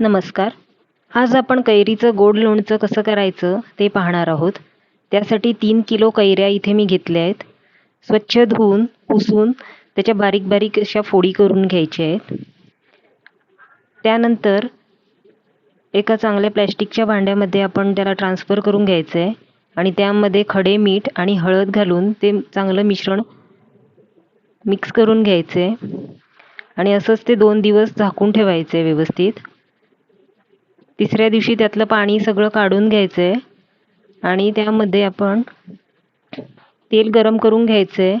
नमस्कार. आज आपण कैरीचं गोड लोणचं कसं करायचं ते पाहणार आहोत. त्यासाठी तीन किलो कैऱ्या इथे मी घेतल्या आहेत. स्वच्छ धुवून पुसून त्याच्या बारीक बारीक अशा फोडी करून घ्यायच्या आहेत. त्यानंतर एका चांगल्या प्लॅस्टिकच्या भांड्यामध्ये आपण त्याला ट्रान्सफर करून घ्यायचं आहे आणि त्यामध्ये खडे मीठ आणि हळद घालून ते चांगलं मिश्रण मिक्स करून घ्यायचं आहे आणि असंच ते दोन दिवस झाकून ठेवायचं आहे व्यवस्थित. तिसऱ्या दिवशी त्यातलं पाणी सगळं काढून घ्यायचं आहे आणि त्यामध्ये आपण तेल गरम करून घ्यायचं आहे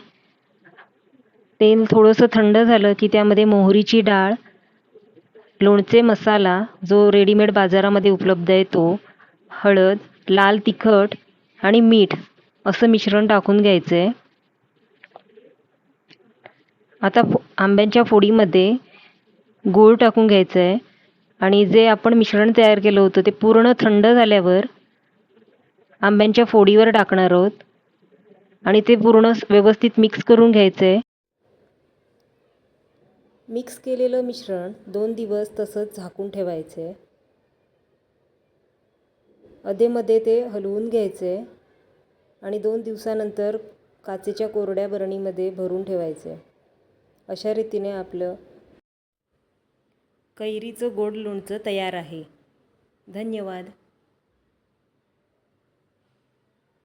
तेल थोडंसं थंड झालं की त्यामध्ये मोहरीची डाळ लोणचे मसाला जो रेडीमेड बाजारामध्ये उपलब्ध आहे तो हळद लाल तिखट आणि मीठ असं मिश्रण टाकून घ्यायचं आहे आता फो आंब्यांच्या फोडीमध्ये गूळ टाकून घ्यायचं आहे आणि जे आपण मिश्रण तयार केलं होतं ते पूर्ण थंड झाल्यावर आंब्यांच्या फोडीवर टाकणार आहोत. आणि ते पूर्ण व्यवस्थित मिक्स करून घ्यायचं आहे मिक्स केलेलं मिश्रण दोन दिवस तसंच झाकून ठेवायचं आहे अधेमध्ये ते हलवून घ्यायचं आहे आणि दोन दिवसानंतर काचेच्या कोरड्या बरणीमध्ये भरून ठेवायचे अशा रीतीने आपलं कैरीचं गोड लोणचं तयार आहे. धन्यवाद.